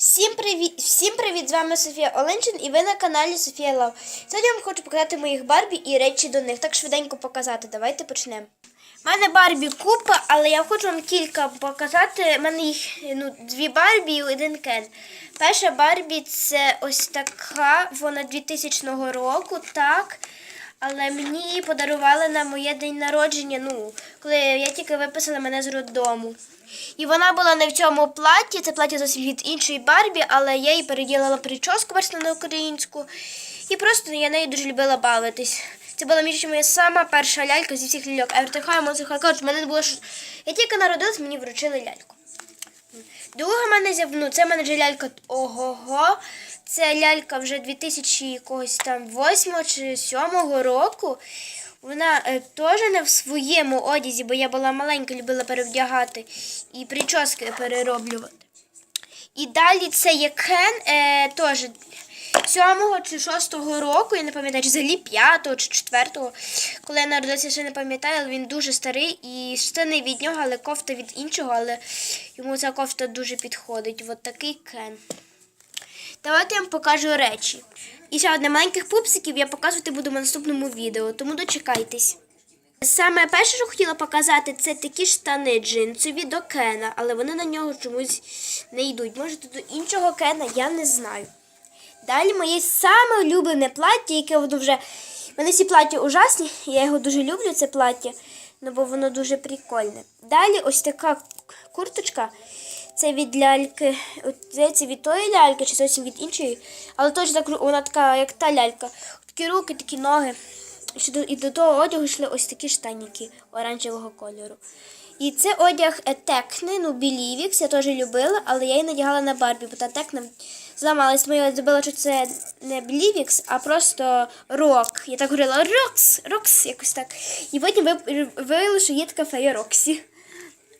Всім привіт! Всім привіт! З вами Софія Оленчин і ви на каналі Софія Лав. Сьогодні я вам хочу показати моїх Барбі і речі до них. Так швиденько показати. Давайте почнемо. У мене Барбі купа, але я хочу вам кілька показати. У мене їх ну, дві Барбі і один Кен. Перша Барбі це ось така, вона 2000 року, так. Але мені її подарували на моє день народження, ну, коли я тільки виписала мене з роддому. І вона була не в цьому платі, це плаття зовсім від іншої Барбі, але я їй переділила прическу бачите, на українську. І просто я нею дуже любила бавитись. Це була між моя сама перша лялька зі всіх ляльок. Евертихаю, музика, кажуть, мене було ш- Я тільки народилась, мені вручили ляльку. Друга мене з'яв- ну, це мене вже лялька ого-го. Це лялька вже 2000 якогось там 8 чи 7 року. Вона е, теж не в своєму одязі, бо я була маленька, любила перевдягати і прически перероблювати. І далі це є Кен, е, теж 7 чи 6 року, я не пам'ятаю, чи взагалі 5 чи 4, коли я народилася, ще не пам'ятаю, але він дуже старий і штани від нього, але кофта від іншого, але йому ця кофта дуже підходить. От такий Кен. Давайте я вам покажу речі. І ще одне маленьких пупсиків я показувати буду в наступному відео, тому дочекайтесь. Саме перше, що хотіла показати, це такі штани джинсові до Кена, але вони на нього чомусь не йдуть. Може, до іншого Кена, я не знаю. Далі моє саме улюблене плаття, яке воно вже. Мене всі плаття ужасні, я його дуже люблю, це плаття, ну, бо воно дуже прикольне. Далі ось така курточка. Це від ляльки, здається, від тої ляльки, чи зовсім від іншої. Але точно так, вона така, як та лялька. Такі руки, такі ноги. І до- того одягу йшли ось такі штаніки оранжевого кольору. І це одяг е, Текни, ну Білівікс, я теж любила, але я її надягала на Барбі, бо та Текна зламалась. Тому я забула, що це не Білівікс, а просто Рок. Я так говорила Рокс, Рокс, якось так. І потім ви- виявили, що є така фея Роксі.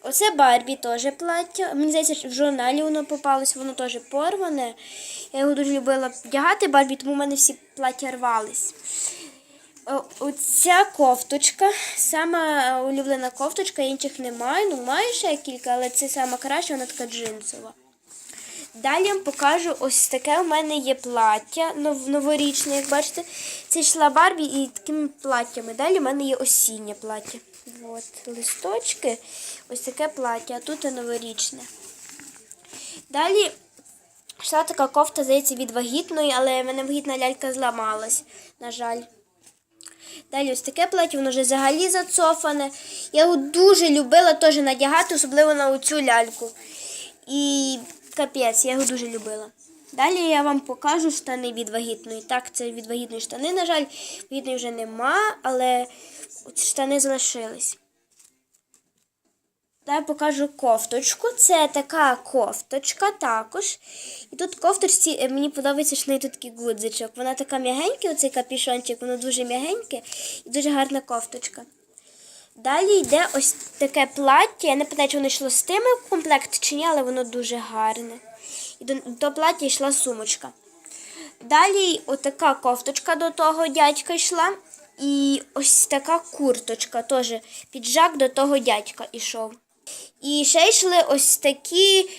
Оце Барбі теж плаття. Мені здається, в журналі воно попалось, воно теж порване. Я його дуже любила вдягати Барбі, тому в мене всі плаття рвались. Оця кофточка, сама улюблена кофточка, інших немає. Ну, маю ще кілька, але це сама краща, вона така джинсова. Далі я вам покажу ось таке у мене є плаття нов- новорічне, як бачите. Це йшла Барбі і такими платтями. Далі в мене є осіннє плаття. От, листочки, ось таке плаття, а тут і новорічне. Далі йшла така кофта, здається, від вагітної, але в мене вагітна лялька зламалась, на жаль. Далі ось таке плаття, воно вже взагалі зацофане. Я його дуже любила теж надягати, особливо на оцю ляльку. І капець, я його дуже любила. Далі я вам покажу штани від вагітної. Так, це від вагітної штани, на жаль, вагітної вже нема, але штани залишились. Далі покажу кофточку. Це така кофточка також. І тут кофточці е, мені подобається, що тут такий гудзичок. Вона така м'ягенька, оцей капішончик, воно дуже м'ягеньке і дуже гарна кофточка. Далі йде ось таке плаття. Я не пам'ятаю, чи воно йшло з тими в комплект чи ні, але воно дуже гарне. І до, до плаття йшла сумочка. Далі отака кофточка до того дядька йшла. І ось така курточка, теж піджак до того дядька йшов. І ще йшли ось такі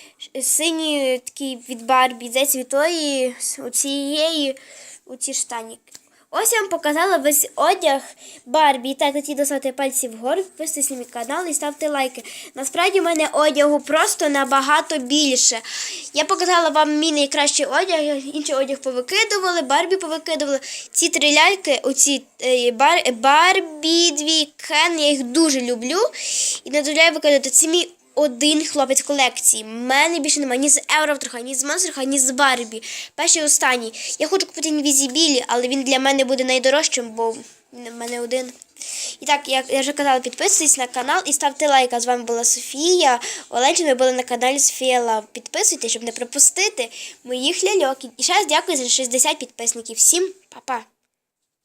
сині такі від Барбі, здається, від тої, у цієї, штаніки. Ось я вам показала весь одяг Барбі. Так, тоді доставте пальці вгору, підписуйтесь на мій канал і ставте лайки. Насправді в мене одягу просто набагато більше. Я показала вам мій найкращий одяг, інший одяг повикидували, Барбі повикидували. Ці три ляльки, оці е, бар, Барбі, дві Кен, я їх дуже люблю. І не дозволяю викидати. Це мій один хлопець колекції. Мене більше немає ні з Евровтраха, ні з Монстраха, ні з Барбі. Перший останній. Я хочу купити Інвізібілі, але він для мене буде найдорожчим, бо в мене один. І так, як я вже казала, підписуйтесь на канал і ставте лайк. А з вами була Софія. Оленчина, ви були на каналі Софія Лав. Підписуйтесь, щоб не пропустити моїх ляльок. І ще раз дякую за 60 підписників. Всім па-па!